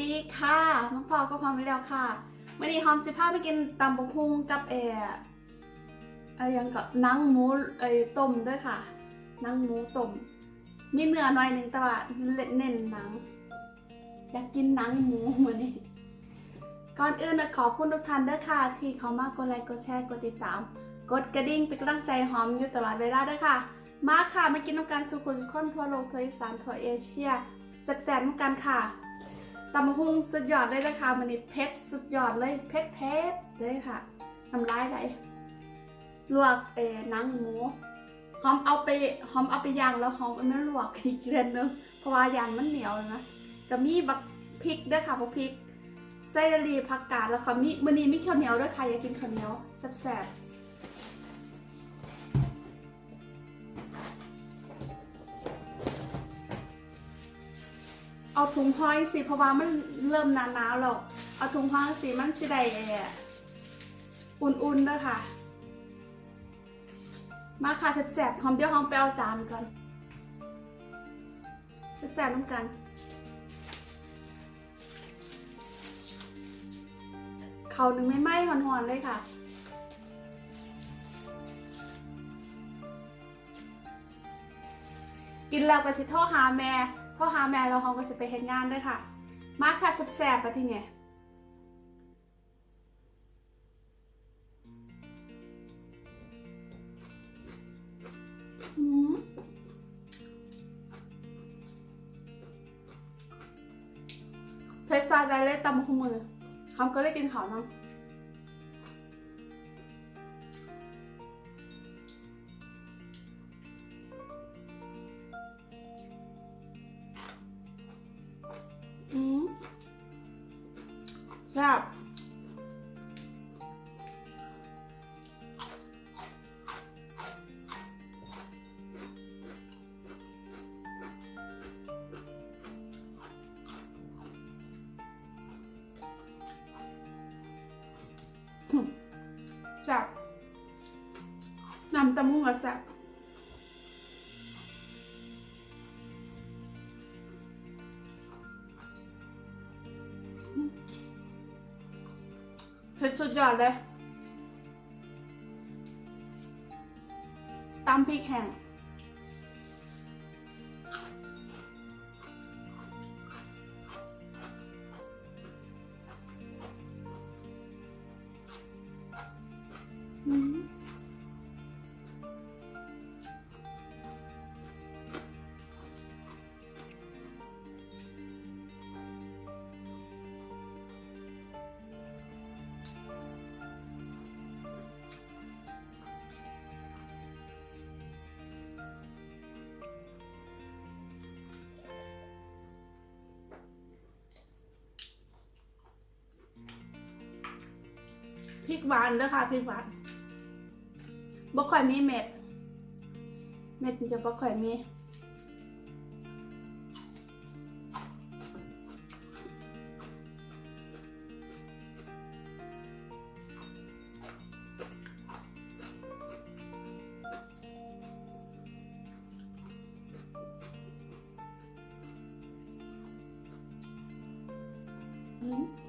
ดีค่ะน้องพอก็พร้อมไปแล้วค่ะวันนี้หอมสิพาไปกินตำบกฮุงกับเอออยังกับนังหมูเอ้ต้มด้วยค่ะ นังหมูต้มมีเนื้อหน่อยหนึ่งแต่ว่าเน้นหนัง อยากกินหนังหมูเหมือนนี้ก่อนอื่นขอบคุณทุกท่านด้วยค่ะ ที่เขามากดไลค์กดแชร์กดติดตาม กดกระดิ่งเป็นกำลังใจหอมอยู่ตลอดเวลาด้วยค่ะ มาค่ะมากินน้ำกันสุขุมสุขคนทั่วโลกทั่วอีสานทั่วเอเชียแซ่บๆน้ำกันค่ะ ตำมะฮุงสุดยอดเลยนะคะมันนี่เผ็ดสุดยอดเลยเผ็ดเผ็ดเลยค่ะน้ำลายไหลลวกเอ่อหนังหมูหอมเอาไปหอมเอาไปย่างแล้วหอมเอามาลวกอีกเดือนนึงเพราะว่าย่างมันเหนียวนะก็มีบักพริกด้วยค่ะบักพริกไส้ละลีผักกาดแล้วก็มีมันนี้มีข้าวเหนียวด้วยค่ะอยากกินข้าวเหนียวแซ่บๆ เอาถุงห้อยสิเพราะว่ามันเริ่มหนาวๆแล้วเอาถุงห้อยสิมันสิได้อ่ออุ่นๆด้วยค่ะ มาค่ะแสบๆหอมเดียวหอมไปเอาจานก่อนแสบๆน้ำกันเขาหนึ่งไม่ไหม้หอนๆเลยค่ะกินแล้วก็สิโทรหาแม่ โทรหาแม่แล้วเขาก็สิไปเฮ็ดงานด้วยค่ะ มาค่ะแสบๆไปที่เนี่ยเพชรซาใจเลยตำขมือคำก็ได้กินข้าวเนา ตำมุงอสักเผ็ดสุดยอดเลยตำพริกแห้ง พริกหวานเด้อค่ะพริกหวานบ่ค่อยมีเม็ด เม็ดจะบ่ค่อยมีอื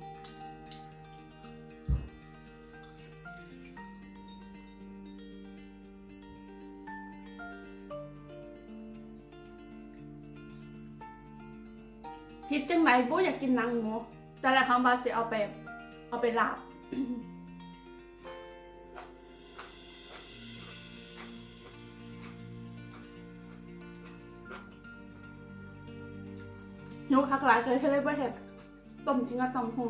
มคิดจังไหนบูอยากกินหนังหมูแต่ละครั้งบาสิเอาไปเอาไปลาบหนูคักหลายเคยเคยเลยว่าเห็ดต้มกินกับต้มหู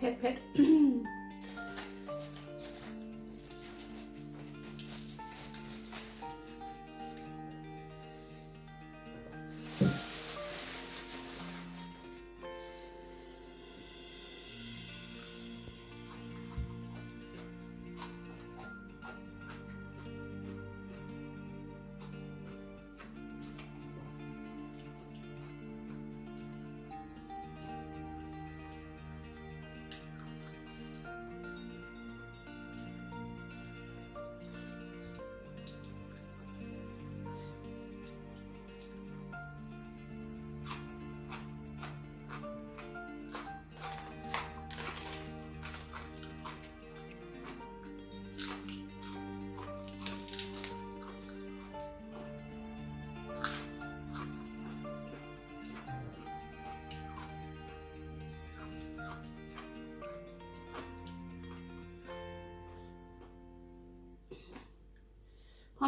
เผ็ดเผ็ด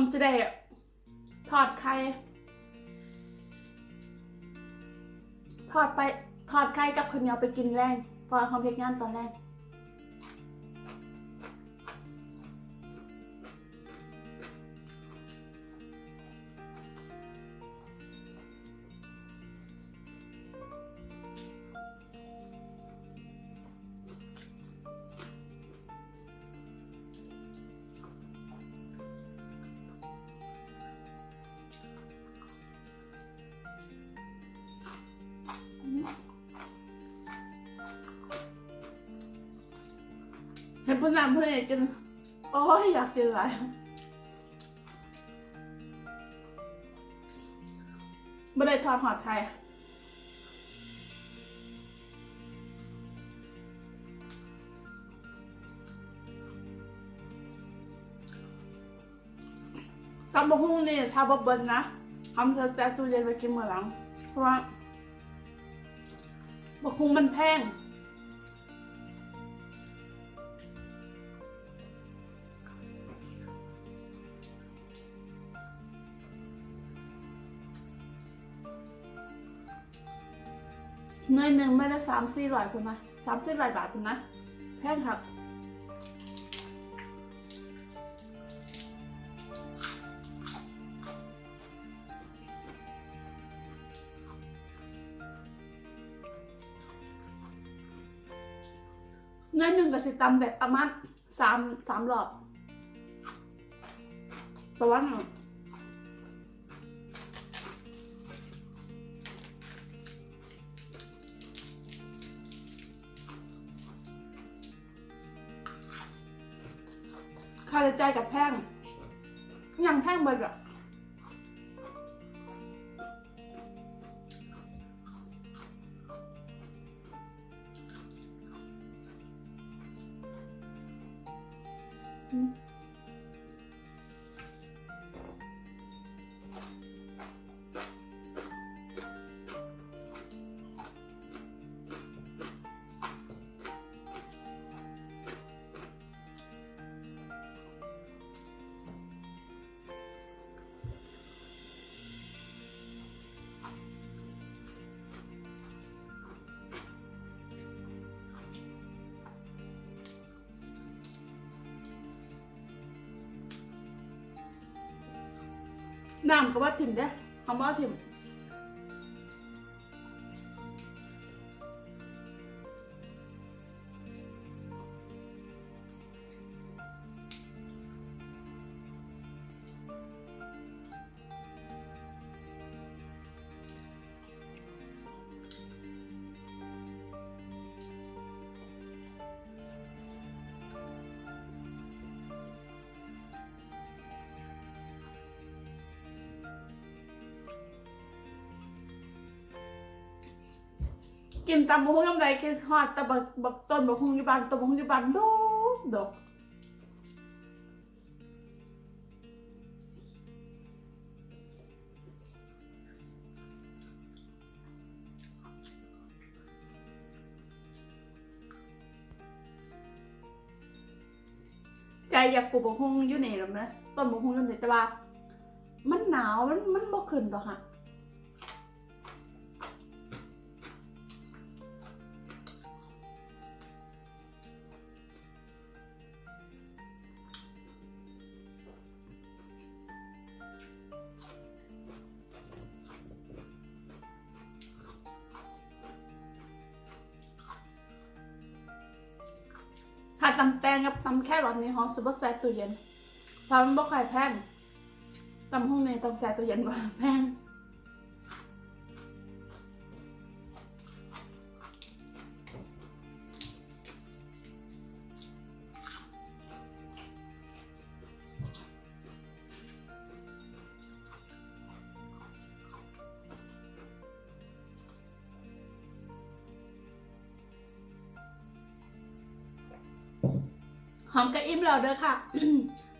มจะได้ทอดไข่ทอดไปทอดไข่กับข้าวเหนียวไปกินแรงเพอหอมเพกงานตอนแรก ผู้นำเพื่อนอยากกินโอ้ยอยากกินอะไรไม่ได้ทอดหอดไทยตำบะฮุ่งนี่ถ้าบะเบิ้ลนะทำจะแต่ตู้เย็นไว้กินเมื่อหลัง เพราะว่าบะฮุ่งมันแพง เงินหนึ่งไม่ได้สามสี่ร้อยคุณนะสามสี่ร้อยบาทคุณนะแพงครับเงินหนึ่งกับสิตำแบบประมาณสามสามรอบประมาณนั้นค่าใช้จ่ายกับแพงยังแพงเบิดอะ น้ำก็ว่าถิ่มเด้คำว่าถิ่ม กินตำบะฮุ่งยำใดกินฮอดต่บักบักต้นบะฮุ่งอยู่บ้านต้นบะฮุ่งอยู่บ้านดกดกใจอยากปลูกบะฮุ่งอยู่นี่หรอนะต้นบะฮุ่งอยู่นี่แต่ว่า มันหนาวมันมันบ่ขึ้นดอกค่ะ ถ้าตำแตงกับตำแค่รอทนี่หอมซุปเปอร์แซ่ตู้เย็นพราะมันบ่ค่อยแพงตำห้องในต้องแซ่ตู้เย็นบ่แพง หอมกระอิ่มเราเด้อค่ะ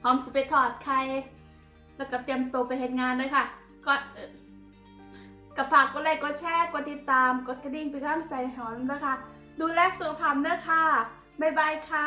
หอมสเปทอดไข่แล้วก็เตรียมตัวไปเห็นงานเลยค่ะก็กับฝากกดไลค์กดแชร์กดติดตาม กดกระดิ่งเป็นกำลังใจหอมด้วยค่ะดูแลสุขภาพเด้อค่ะ บ๊ายบายค่ะ